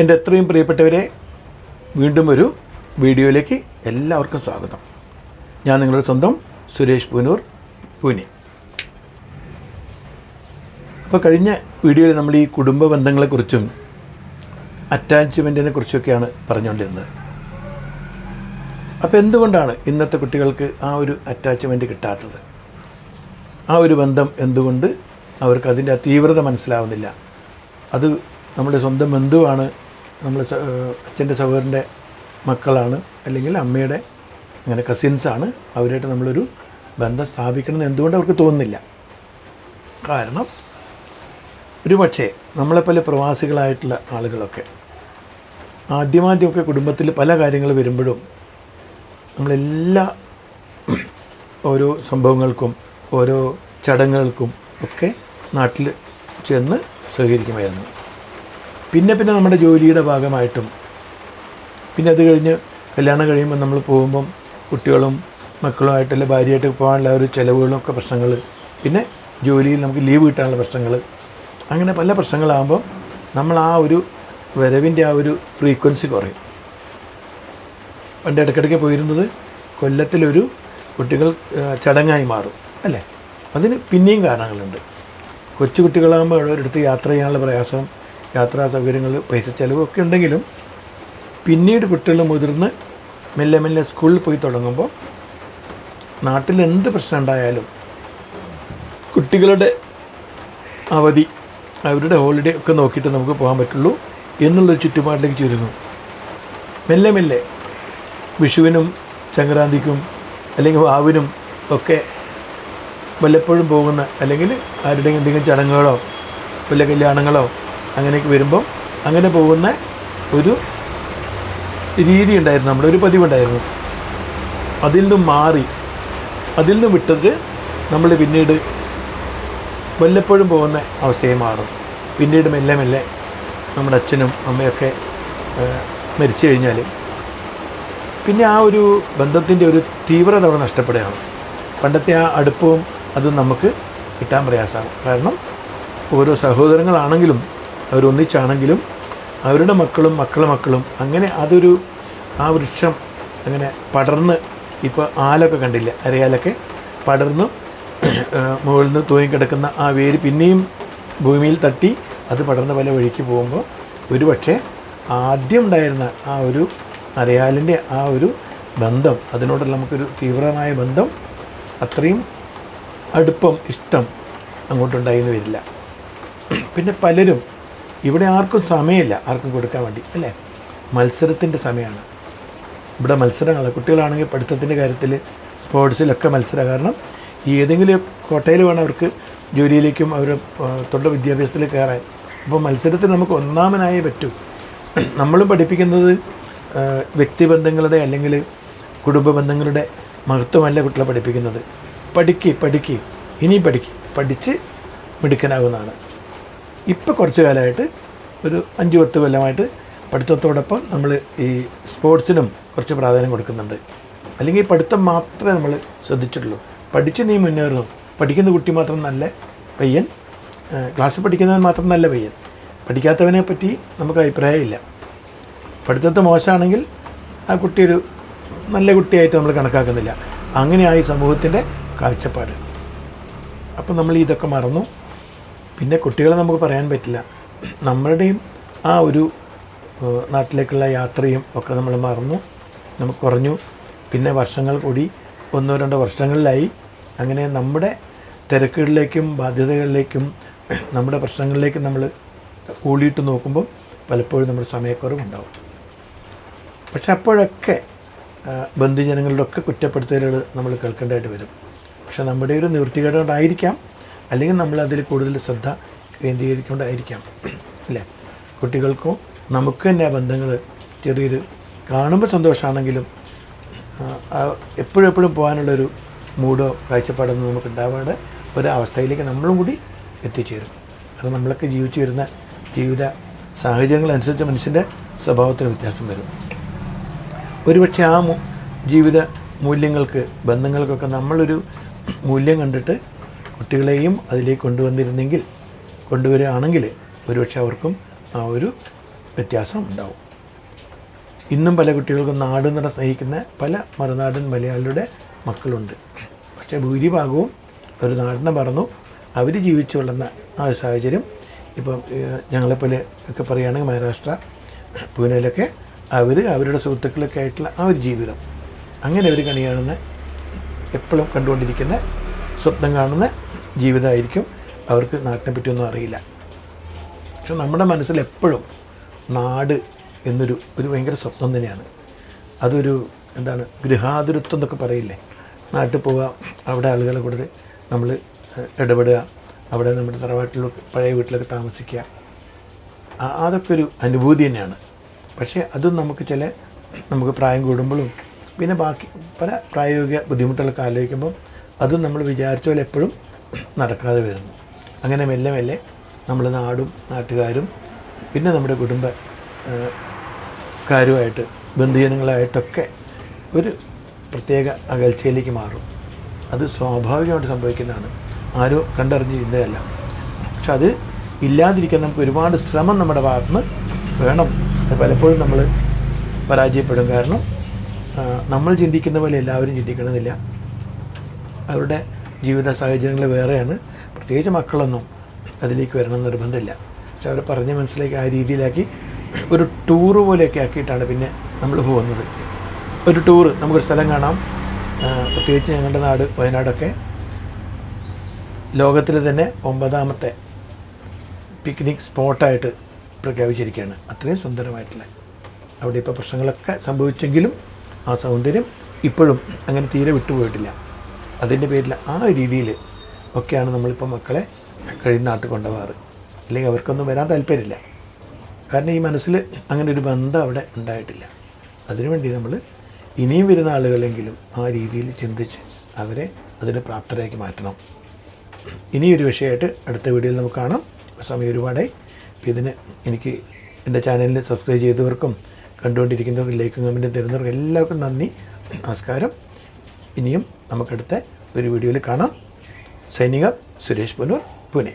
എന്റെ എത്രയും പ്രിയപ്പെട്ടവരെ വീണ്ടും ഒരു വീഡിയോയിലേക്ക് എല്ലാവർക്കും സ്വാഗതം. ഞാൻ നിങ്ങളുടെ സ്വന്തം സുരേഷ് പൂനൂർ പൂനെ. അപ്പോൾ കഴിഞ്ഞ വീഡിയോയിൽ നമ്മൾ ഈ കുടുംബ ബന്ധങ്ങളെക്കുറിച്ചും അറ്റാച്ച്മെന്റിനെ കുറിച്ചൊക്കെയാണ് പറഞ്ഞുകൊണ്ടിരുന്നത്. അപ്പോൾ എന്തുകൊണ്ടാണ് ഇന്നത്തെ കുട്ടികൾക്ക് ആ ഒരു അറ്റാച്ച്മെന്റ് കിട്ടാത്തത്? ആ ഒരു ബന്ധം എന്തുകൊണ്ട് അവർക്ക് അതിന്റെ തീവ്രത മനസ്സിലാവുന്നില്ല? അത് നമ്മുടെ സ്വന്തം ബന്ധുവാണ് നമ്മൾ അച്ഛന്റെ സഹോദരന്റെ മക്കളാണ് അല്ലെങ്കിൽ അമ്മയുടെ അങ്ങനെ കസിൻസാണ് അവരായിട്ട് നമ്മളൊരു ബന്ധം സ്ഥാപിക്കണമെന്ന് എന്തുകൊണ്ട് അവർക്ക് തോന്നുന്നില്ല. കാരണം ഒരു പക്ഷേ പല പ്രവാസികളായിട്ടുള്ള ആളുകളൊക്കെ ആദ്യമാദ്യമൊക്കെ കുടുംബത്തിൽ പല കാര്യങ്ങൾ വരുമ്പോഴും നമ്മളെല്ലാ ഓരോ സംഭവങ്ങൾക്കും ഓരോ ചടങ്ങുകൾക്കും ഒക്കെ നാട്ടിൽ ചെന്ന് സഹകരിക്കുമായിരുന്നു. പിന്നെ പിന്നെ നമ്മുടെ ജോലിയുടെ ഭാഗമായിട്ടും. പിന്നെ അത് കഴിഞ്ഞ് കല്യാണം കഴിയുമ്പോൾ നമ്മൾ പോകുമ്പം കുട്ടികളും മക്കളുമായിട്ടല്ല ഭാര്യയായിട്ട് പോകാനുള്ള ഒരു ചിലവുകളൊക്കെ പ്രശ്നങ്ങൾ. പിന്നെ ജോലിയിൽ നമുക്ക് ലീവ് കിട്ടാനുള്ള പ്രശ്നങ്ങൾ. അങ്ങനെ പല പ്രശ്നങ്ങളാകുമ്പോൾ നമ്മൾ ആ ഒരു വരവിന്റെ ആ ഒരു ഫ്രീക്വൻസി കുറയും. പണ്ട് ഇടയ്ക്കിടയ്ക്ക് പോയിരുന്നത് കൊല്ലത്തിലൊരു കുട്ടികൾ ചടങ്ങായി മാറും അല്ലേ? അതിന് പിന്നെയും കാരണങ്ങളുണ്ട്. കൊച്ചു കുട്ടികളാകുമ്പോൾ ഒരിടത്ത് യാത്ര ചെയ്യാനുള്ള പ്രയാസം യാത്രാ സൗകര്യങ്ങൾ പൈസ ചിലവൊക്കെ ഉണ്ടെങ്കിലും പിന്നീട് കുട്ടികൾ മുതിർന്ന് മെല്ലെ മെല്ലെ സ്കൂളിൽ പോയി തുടങ്ങുമ്പോൾ നാട്ടിൽ എന്ത് പ്രശ്നം ഉണ്ടായാലും കുട്ടികളുടെ അവധി അവരുടെ ഹോളിഡേ ഒക്കെ നോക്കിയിട്ട് നമുക്ക് പോകാൻ പറ്റുള്ളൂ എന്നുള്ളൊരു ചുറ്റുപാടിലേക്ക് ചുരുങ്ങും. മെല്ലെ മെല്ലെ വിഷുവിനും സംക്രാന്തിക്കും അല്ലെങ്കിൽ വാവിനും ഒക്കെ വല്ലപ്പോഴും പോകുന്ന അല്ലെങ്കിൽ ആരുടെയും എന്തെങ്കിലും ചടങ്ങുകളോ വല്ല കല്യാണങ്ങളോ അങ്ങനെയൊക്കെ വരുമ്പം അങ്ങനെ പോകുന്ന ഒരു രീതി ഉണ്ടായിരുന്നു നമ്മുടെ ഒരു പതിവുണ്ടായിരുന്നു. അതിൽ നിന്നും മാറി അതിൽ നിന്നും വിട്ടത് നമ്മൾ പിന്നീട് വല്ലപ്പോഴും പോകുന്ന അവസ്ഥയെ മാറും. പിന്നീട് മെല്ലെ മെല്ലെ നമ്മുടെ അച്ഛനും അമ്മയൊക്കെ മരിച്ചു കഴിഞ്ഞാൽ പിന്നെ ആ ഒരു ബന്ധത്തിന്റെ ഒരു തീവ്രത അവിടെ നഷ്ടപ്പെടുകയാണ്. പണ്ടത്തെ ആ അടുപ്പവും അതും നമുക്ക് കിട്ടാൻ പ്രയാസമാണ്. കാരണം ഓരോ സഹോദരങ്ങളാണെങ്കിലും അവരൊന്നിച്ചാണെങ്കിലും അവരുടെ മക്കളും മക്കളെ മക്കളും അങ്ങനെ അതൊരു ആ വൃക്ഷം അങ്ങനെ പടർന്ന് ഇപ്പോൾ ആലൊക്കെ കണ്ടില്ല? അരയാലൊക്കെ പടർന്ന് മുകളിൽ നിന്ന് തൂങ്ങിക്കിടക്കുന്ന ആ വേര് പിന്നെയും ഭൂമിയിൽ തട്ടി അത് പടർന്ന പല വഴിക്ക് പോകുമ്പോൾ ഒരു പക്ഷേ ആദ്യം ഉണ്ടായിരുന്ന ആ ഒരു അരയാലിന്റെ ആ ഒരു ബന്ധം അതിനോടുള്ള നമുക്കൊരു തീവ്രമായ ബന്ധം അത്രയും അടുപ്പം ഇഷ്ടം അങ്ങോട്ടുണ്ടായിന്ന് വരില്ല. പിന്നെ പലരും ഇവിടെ ആർക്കും സമയമില്ല ആർക്കും കൊടുക്കാൻ വേണ്ടി അല്ലേ? മത്സരത്തിന്റെ സമയമാണ്. ഇവിടെ മത്സരങ്ങളാണ്. കുട്ടികളാണെങ്കിൽ പഠിത്തത്തിന്റെ കാര്യത്തിൽ സ്പോർട്സിലൊക്കെ മത്സരം. കാരണം ഏതെങ്കിലും കോട്ടയിൽ വേണം അവർക്ക് ജോലിയിലേക്കും അവർ തൊണ്ട വിദ്യാഭ്യാസത്തിൽ കയറാൻ. അപ്പോൾ മത്സരത്തിൽ നമുക്ക് ഒന്നാമനായേ പറ്റൂ. നമ്മളും പഠിപ്പിക്കുന്നത് വ്യക്തിബന്ധങ്ങളുടെ അല്ലെങ്കിൽ കുടുംബ ബന്ധങ്ങളുടെ മഹത്വമല്ല കുട്ടികളെ പഠിപ്പിക്കുന്നത്. പഠിക്കുക പഠിക്കുക ഇനിയും പഠിക്കുക പഠിച്ച് മിടുക്കനാകുന്നതാണ്. ഇപ്പോൾ കുറച്ച് കാലമായിട്ട് ഒരു അഞ്ച് പത്ത് കൊല്ലമായിട്ട് പഠിത്തത്തോടൊപ്പം നമ്മൾ ഈ സ്പോർട്സിനും കുറച്ച് പ്രാധാന്യം കൊടുക്കുന്നുണ്ട്. അല്ലെങ്കിൽ പഠിത്തം മാത്രമേ നമ്മൾ ശ്രദ്ധിച്ചിട്ടുള്ളൂ. പഠിച്ച് നീ മുന്നേറുന്നു പഠിക്കുന്ന കുട്ടി മാത്രം നല്ല പയ്യൻ ക്ലാസ്സിൽ പഠിക്കുന്നവൻ മാത്രം നല്ല പയ്യൻ. പഠിക്കാത്തവനെ പറ്റി നമുക്ക് അഭിപ്രായമില്ല പഠിത്തത്തെ മോശമാണെങ്കിൽ ആ കുട്ടി ഒരു നല്ല കുട്ടിയായിട്ട് നമ്മൾ കണക്കാക്കുന്നില്ല. അങ്ങനെയായി സമൂഹത്തിന്റെ കാഴ്ചപ്പാട്. അപ്പം നമ്മൾ ഇതൊക്കെ മറന്നു. പിന്നെ കുട്ടികളെ നമുക്ക് പറയാൻ പറ്റില്ല. നമ്മളുടെയും ആ ഒരു നാട്ടിലേക്കുള്ള യാത്രയും ഒക്കെ നമ്മൾ മറന്നു. നമുക്ക് കുറഞ്ഞു. പിന്നെ വർഷങ്ങൾ കൂടി ഒന്നോ രണ്ടോ വർഷങ്ങളിലായി. അങ്ങനെ നമ്മുടെ തിരക്കുകളിലേക്കും ബാധ്യതകളിലേക്കും നമ്മുടെ പ്രശ്നങ്ങളിലേക്കും നമ്മൾ കൂടിയിട്ട് നോക്കുമ്പോൾ പലപ്പോഴും നമ്മുടെ സമയക്കുറവുണ്ടാവും പക്ഷെ അപ്പോഴൊക്കെ ബന്ധുജനങ്ങളുടെ ഒക്കെ കുറ്റപ്പെടുത്തലുകൾ നമ്മൾ കേൾക്കേണ്ടതായിട്ട് വരും. പക്ഷെ നമ്മുടെ ഒരു നിവൃത്തികേട് കൊണ്ടായിരിക്കാം അല്ലെങ്കിൽ നമ്മൾ അതിൽ കൂടുതൽ ശ്രദ്ധ കേന്ദ്രീകരിക്കേണ്ടായിരിക്കാം അല്ലേ? കുട്ടികൾക്കോ നമുക്ക് തന്നെ ആ ബന്ധങ്ങൾ ചെറിയൊരു കാണുമ്പോൾ സന്തോഷമാണെങ്കിലും എപ്പോഴും എപ്പോഴും പോകാനുള്ളൊരു മൂഡോ കാഴ്ചപ്പാടൊന്നും നമുക്ക് ഉണ്ടാവാതെ ഒരു അവസ്ഥയിലേക്ക് നമ്മളും കൂടി എത്തിച്ചേരും. അത് നമ്മളൊക്കെ ജീവിച്ചു വരുന്ന ജീവിത സാഹചര്യങ്ങളനുസരിച്ച് മനുഷ്യന്റെ സ്വഭാവത്തിന് വ്യത്യാസം വരും. ഒരുപക്ഷെ ആ ജീവിത മൂല്യങ്ങൾക്ക് ബന്ധങ്ങൾക്കൊക്കെ നമ്മളൊരു മൂല്യം കണ്ടിട്ട് കുട്ടികളെയും അതിലേക്ക് കൊണ്ടുവന്നിരുന്നെങ്കിൽ കൊണ്ടുവരികയാണെങ്കിൽ ഒരുപക്ഷെ അവർക്കും ആ ഒരു വ്യത്യാസം ഉണ്ടാവും. ഇന്നും പല കുട്ടികൾക്കും നാട് നിറ സ്നേഹിക്കുന്ന പല മറുനാടൻ മലയാളിയുടെ മക്കളുണ്ട്. പക്ഷേ ഭൂരിഭാഗവും ഒരു നാടിനെ പറഞ്ഞു അവർ ജീവിച്ചു വളർന്ന ആ ഒരു സാഹചര്യം ഇപ്പം ഞങ്ങളെപ്പോലെ ഒക്കെ പറയുകയാണെങ്കിൽ മഹാരാഷ്ട്ര പൂനെയിലൊക്കെ അവർ അവരുടെ സുഹൃത്തുക്കളൊക്കെ ആയിട്ടുള്ള ആ ഒരു ജീവിതം. അങ്ങനെ അവർ കണി കാണുന്ന എപ്പോഴും കണ്ടുകൊണ്ടിരിക്കുന്ന സ്വപ്നം കാണുന്ന ജീവിതമായിരിക്കും. അവർക്ക് നാട്ടിനെ പറ്റിയൊന്നും അറിയില്ല. പക്ഷെ നമ്മുടെ മനസ്സിൽ എപ്പോഴും നാട് എന്നൊരു ഒരു ഭയങ്കര സ്വപ്നം തന്നെയാണ്. അതൊരു എന്താണ് ഗൃഹാതുരത്വം എന്നൊക്കെ പറയില്ലേ? നാട്ടിൽ പോവുക അവിടെ ആളുകളെ കൂടെ നമ്മൾ ഇടപെടുക അവിടെ നമ്മുടെ തറവാട്ടിലൊക്കെ പഴയ വീട്ടിലൊക്കെ താമസിക്കുക. അതൊക്കെ ഒരു അനുഭൂതി തന്നെയാണ്. പക്ഷേ അതും നമുക്ക് ചില നമുക്ക് പ്രായം കൂടുമ്പോഴും പിന്നെ ബാക്കി പല പ്രായോഗിക ബുദ്ധിമുട്ടുകളൊക്കെ ആലോചിക്കുമ്പം അതും നമ്മൾ വിചാരിച്ച പോലെ എപ്പോഴും നടക്കാതെ വരുന്നു. അങ്ങനെ മെല്ലെ മെല്ലെ നമ്മൾ നാടും നാട്ടുകാരും പിന്നെ നമ്മുടെ കുടുംബ ഏഹ്, കാരുമായിട്ട് ബന്ധുജനങ്ങളായിട്ടൊക്കെ ഒരു പ്രത്യേക അകൽച്ചയിലേക്ക് മാറും. അത് സ്വാഭാവികമായിട്ട് സംഭവിക്കുന്നതാണ്. ആരോ കണ്ടറിഞ്ഞ് ചിന്തയല്ല പക്ഷെ അത് ഇല്ലാതിരിക്കാൻ നമുക്ക് ഒരുപാട് ശ്രമം നമ്മുടെ ഭാഗത്തുനിന്ന് വേണം. പലപ്പോഴും നമ്മൾ പരാജയപ്പെടും. കാരണം നമ്മൾ ചിന്തിക്കുന്ന പോലെ എല്ലാവരും ചിന്തിക്കണമെന്നില്ല. അവരുടെ ജീവിത സാഹചര്യങ്ങൾ വേറെയാണ്. പ്രത്യേകിച്ച് മക്കളൊന്നും അതിലേക്ക് വരണം നിർബന്ധമില്ല. പക്ഷെ അവരെ പറഞ്ഞ് മനസ്സിലാക്കി ആ രീതിയിലാക്കി ഒരു ടൂറ് പോലെയൊക്കെ ആക്കിയിട്ടാണ് പിന്നെ നമ്മൾ പോകുന്നത്. ഒരു ടൂറ് നമുക്കൊരു സ്ഥലം കാണാം. പ്രത്യേകിച്ച് ഞങ്ങളുടെ നാട് വയനാടൊക്കെ. ലോകത്തിൽ തന്നെ ഒമ്പതാമത്തെ പിക്നിക് സ്പോട്ടായിട്ട് പ്രഖ്യാപിച്ചിരിക്കുകയാണ്. അത്രയും സുന്ദരമായിട്ടുള്ള. അവിടെ ഇപ്പോൾ പ്രശ്നങ്ങളൊക്കെ സംഭവിച്ചെങ്കിലും ആ സൗന്ദര്യം ഇപ്പോഴും അങ്ങനെ തീരെ വിട്ടുപോയിട്ടില്ല. അതിന്റെ പേരിൽ ആ രീതിയിൽ ഒക്കെയാണ് നമ്മളിപ്പോൾ മക്കളെ കഴിയുന്ന നാട്ടിൽ കൊണ്ടുപോകാറ്. അല്ലെങ്കിൽ അവർക്കൊന്നും വരാൻ താല്പര്യമില്ല. കാരണം ഈ മനസ്സിൽ അങ്ങനെ ഒരു ബന്ധം അവിടെ ഉണ്ടായിട്ടില്ല. അതിനുവേണ്ടി നമ്മൾ ഇനിയും വരുന്ന ആളുകളെങ്കിലും ആ രീതിയിൽ ചിന്തിച്ച് അവരെ അതിന് പ്രാപ്തരാക്കി മാറ്റണം. ഇനിയൊരു വിഷയമായിട്ട് അടുത്ത വീഡിയോയിൽ നമുക്ക് കാണാം. സമയം ഒരുപാടായി. അപ്പോൾ ഇതിന് എനിക്ക് എന്റെ ചാനലിൽ സബ്സ്ക്രൈബ് ചെയ്തവർക്കും കണ്ടുകൊണ്ടിരിക്കുന്നവർക്കും ലൈക്കും കമന്റും തരുന്നവർക്കും എല്ലാവർക്കും നന്ദി നമസ്കാരം. ഇനിയും നമുക്കടുത്ത ഒരു വീഡിയോയിൽ കാണാം. സൈനിക സുരേഷ് പുനൂർ പൂനെ.